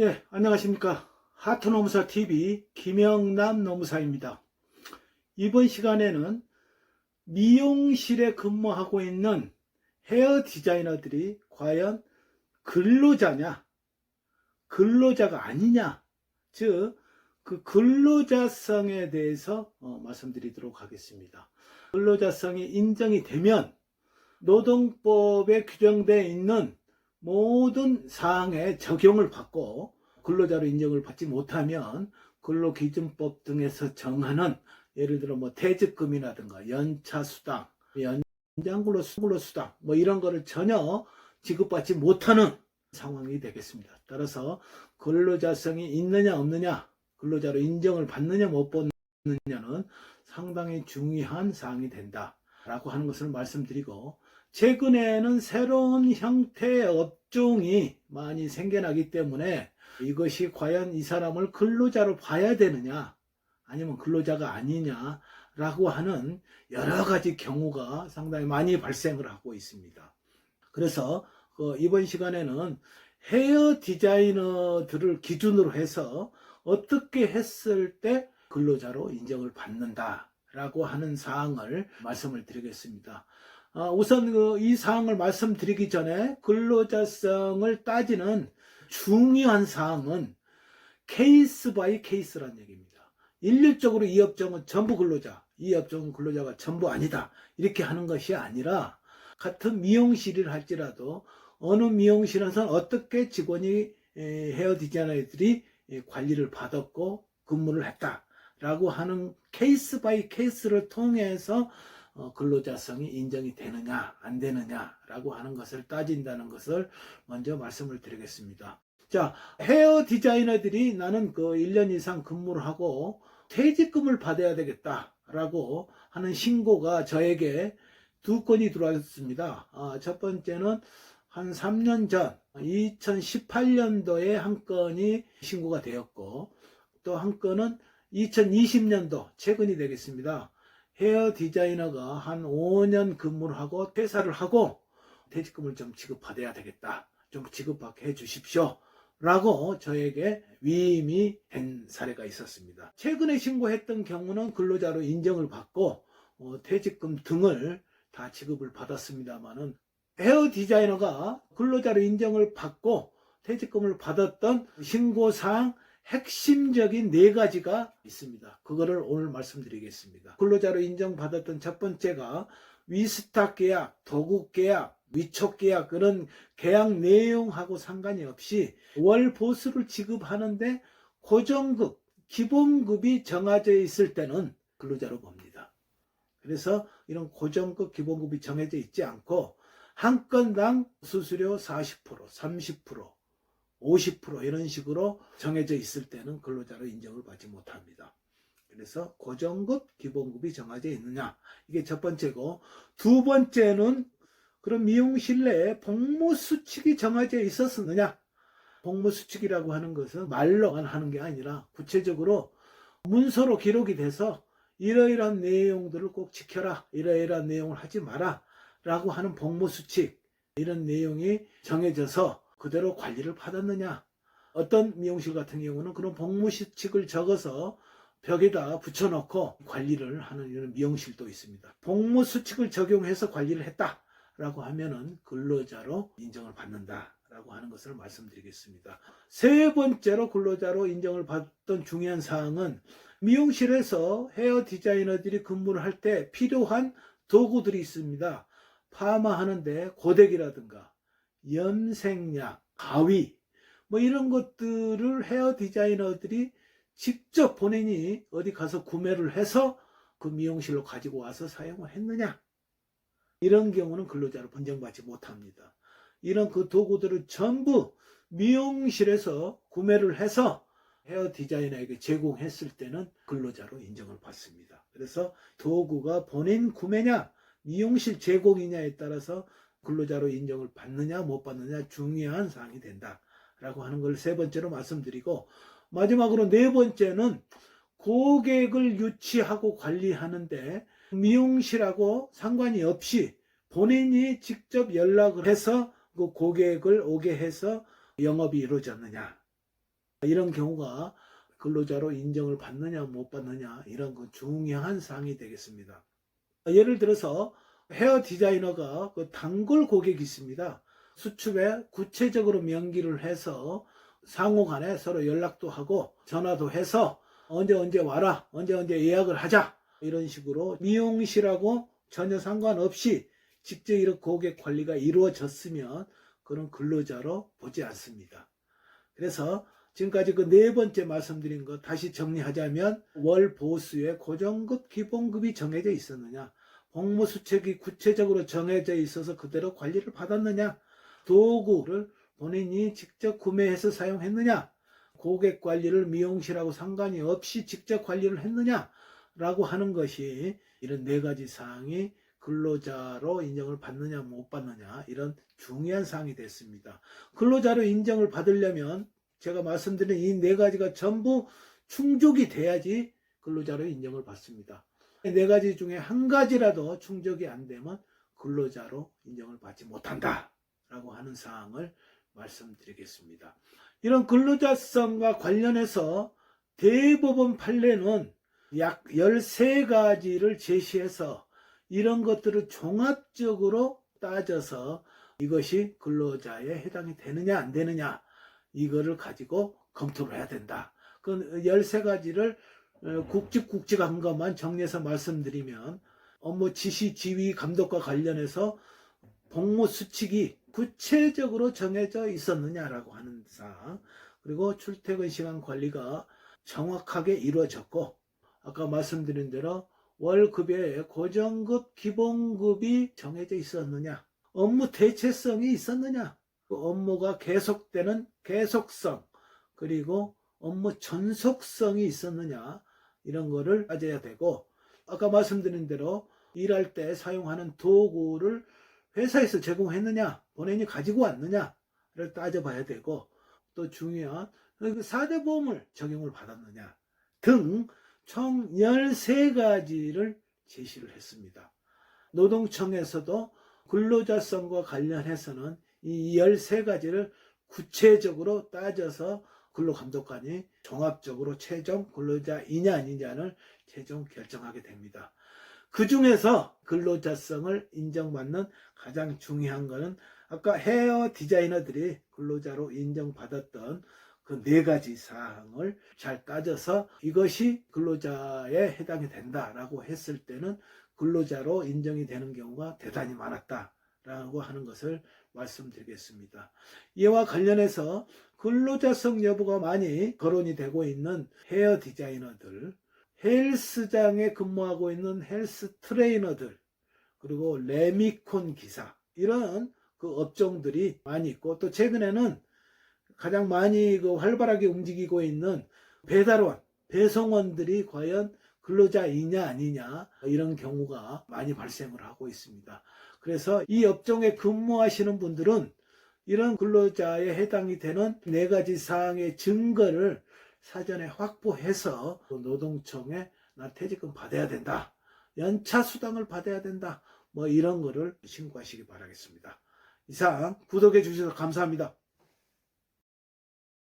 예, 안녕하십니까. 하트노무사 TV 김영남 노무사입니다. 이번 시간에는 미용실에 근무하고 있는 헤어 디자이너들이 과연 근로자냐, 근로자가 아니냐, 즉, 그 근로자성에 대해서 어, 말씀드리도록 하겠습니다. 근로자성이 인정이 되면 노동법에 규정되어 있는 모든 사항에 적용을 받고 근로자로 인정을 받지 못하면 근로기준법 등에서 정하는 예를 들어 뭐 퇴직금이라든가 연차 수당, 연장근로 수당 뭐 이런 거를 전혀 지급받지 못하는 상황이 되겠습니다. 따라서 근로자성이 있느냐 없느냐 근로자로 인정을 받느냐 못 받느냐는 상당히 중요한 사항이 된다라고 하는 것을 말씀드리고 최근에는 새로운 형태의 업종이 많이 생겨나기 때문에 이것이 과연 이 사람을 근로자로 봐야 되느냐 아니면 근로자가 아니냐라고 하는 여러 가지 경우가 상당히 많이 발생을 하고 있습니다. 그래서 그 이번 시간에는 헤어 디자이너들을 기준으로 해서 어떻게 했을 때 근로자로 인정을 받는다라고 하는 사항을 말씀을 드리겠습니다. 아, 우선 그이 사항을 말씀드리기 전에 근로자성을 따지는 중요한 사항은 케이스 바이 케이스란 얘기입니다. 일률적으로 이 업종은 전부 근로자, 이 업종은 근로자가 전부 아니다. 이렇게 하는 것이 아니라 같은 미용실을 할지라도 어느 미용실에서는 어떻게 직원이 에, 헤어 디자이너들이 에, 관리를 받았고 근무를 했다라고 하는 케이스 바이 케이스를 통해서 어, 근로자성이 인정이 되느냐 안 되느냐라고 하는 것을 따진다는 것을 먼저 말씀을 드리겠습니다. 자, 헤어 디자이너들이 나는 그 1년 이상 근무를 하고 퇴직금을 받아야 되겠다라고 하는 신고가 저에게 두 건이 들어왔습니다. 아, 첫 번째는 한 3년 전 2018년도에 한 건이 신고가 되었고 또 한 건은 2020년도 최근이 되겠습니다. 헤어 디자이너가 한 5년 근무를 하고 퇴사를 하고 퇴직금을 좀 지급받아야 되겠다. 좀 지급받게 해 주십시오. 라고 저에게 위임이 된 사례가 있었습니다. 최근에 신고했던 경우는 근로자로 인정을 받고 어, 퇴직금 등을 다 지급을 받았습니다만은 헤어 디자이너가 근로자로 인정을 받고 퇴직금을 받았던 신고사항 핵심적인 네 가지가 있습니다. 그거를 오늘 말씀드리겠습니다. 근로자로 인정받았던 첫 번째가 위스탁 계약, 도국 계약, 위촉 계약 그런 계약 내용하고 상관이 없이 월 보수를 지급하는데 고정급, 기본급이 정해져 있을 때는 근로자로 봅니다. 그래서 이런 고정급, 기본급이 정해져 있지 않고 한 건당 수수료 40%, 30%, 50% 이런 식으로 정해져 있을 때는 근로자로 인정을 받지 못합니다. 그래서 고정급, 기본급이 정해져 있느냐 이게 첫 번째고 두 번째는 그런 미용실 내에 복무 수칙이 정해져 있었느냐? 복무 수칙이라고 하는 것은 말로만 하는 게 아니라 구체적으로 문서로 기록이 돼서 이러이러한 내용들을 꼭 지켜라 이러이러한 내용을 하지 마라 라고 하는 복무 수칙 이런 내용이 정해져서 그대로 관리를 받았느냐? 어떤 미용실 같은 경우는 그런 복무 수칙을 적어서 벽에다 붙여놓고 관리를 하는 이런 미용실도 있습니다. 복무 수칙을 적용해서 관리를 했다 라고 하면은 근로자로 인정을 받는다 라고 하는 것을 말씀드리겠습니다. 세 번째로 근로자로 인정을 받던 중요한 사항은 미용실에서 헤어 디자이너들이 근무를 할 때 필요한 도구들이 있습니다. 파마 하는데 고데기라든가 염색약, 가위 뭐 이런 것들을 헤어 디자이너들이 직접 본인이 어디 가서 구매를 해서 그 미용실로 가지고 와서 사용을 했느냐 이런 경우는 근로자로 인정받지 못합니다. 이런 그 도구들을 전부 미용실에서 구매를 해서 헤어 디자이너에게 제공했을 때는 근로자로 인정을 받습니다. 그래서 도구가 본인 구매냐, 미용실 제공이냐에 따라서 근로자로 인정을 받느냐 못 받느냐 중요한 사항이 된다 라고 하는 걸 세 번째로 말씀드리고 마지막으로 네 번째는 고객을 유치하고 관리하는데 미용실하고 상관이 없이 본인이 직접 연락을 해서 그 고객을 오게 해서 영업이 이루어졌느냐 이런 경우가 근로자로 인정을 받느냐 못 받느냐 이런 건 중요한 사항이 되겠습니다. 예를 들어서 헤어 디자이너가 그 단골 고객이 있습니다. 수첩에 구체적으로 명기를 해서 상호 간에 서로 연락도 하고 전화도 해서 언제 언제 와라 언제 언제 예약을 하자 이런 식으로 미용실하고 전혀 상관없이 직접 이런 고객 관리가 이루어졌으면 그런 근로자로 보지 않습니다. 그래서 지금까지 그 네 번째 말씀드린 거 다시 정리하자면 월 보수의 고정급 기본급이 정해져 있었느냐 복무 수책이 구체적으로 정해져 있어서 그대로 관리를 받았느냐 도구를 본인이 직접 구매해서 사용했느냐 고객 관리를 미용실하고 상관이 없이 직접 관리를 했느냐 라고 하는 것이 이런 네 가지 사항이 근로자로 인정을 받느냐 못 받느냐 이런 중요한 사항이 됐습니다. 근로자로 인정을 받으려면 제가 말씀드린 이 네 가지가 전부 충족이 돼야지 근로자로 인정을 받습니다. 이네 가지 중에 한 가지라도 충족이 안 되면 근로자로 인정을 받지 못한다 라고 하는 사항을 말씀드리겠습니다. 이런 근로자성과 관련해서 대법원 판례는 약 13가지를 제시해서 이런 것들을 종합적으로 따져서 이것이 근로자에 해당이 되느냐 안 되느냐 이거를 가지고 검토를 해야 된다. 그 13가지를 굵직굵직한 것만 정리해서 말씀드리면 업무 지시 지휘 감독과 관련해서 복무 수칙이 구체적으로 정해져 있었느냐라고 하는 사항 그리고 출퇴근 시간 관리가 정확하게 이루어졌고 아까 말씀드린 대로 월급에 고정급 기본급이 정해져 있었느냐 업무 대체성이 있었느냐 그 업무가 계속되는 계속성 그리고 업무 전속성이 있었느냐 이런 거를 따져야 되고 아까 말씀드린 대로 일할 때 사용하는 도구를 회사에서 제공했느냐 본인이 가지고 왔느냐를 따져봐야 되고 또 중요한 그 4대 보험을 적용을 받았느냐 등 총 13가지를 제시를 했습니다. 노동청에서도 근로자성과 관련해서는 이 13가지를 구체적으로 따져서 근로감독관이 종합적으로 최종 근로자 이냐 아니냐를 최종 결정하게 됩니다. 그 중에서 근로자성을 인정받는 가장 중요한 것은 아까 헤어 디자이너들이 근로자로 인정받았던 그 네 가지 사항을 잘 따져서 이것이 근로자에 해당이 된다라고 했을 때는 근로자로 인정이 되는 경우가 대단히 많았다라고 하는 것을 말씀드리겠습니다. 이와 관련해서 근로자성 여부가 많이 거론이 되고 있는 헤어 디자이너들, 헬스장에 근무하고 있는 헬스 트레이너들, 그리고 레미콘 기사, 이런 그 업종들이 많이 있고, 또 최근에는 가장 많이 그 활발하게 움직이고 있는 배달원, 배송원들이 과연 근로자이냐 아니냐 이런 경우가 많이 발생을 하고 있습니다. 그래서 이 업종에 근무하시는 분들은 이런 근로자에 해당이 되는 네 가지 사항의 증거를 사전에 확보해서 노동청에 나 퇴직금 받아야 된다. 연차 수당을 받아야 된다. 뭐 이런 거를 신고하시기 바라겠습니다. 이상 구독해 주셔서 감사합니다.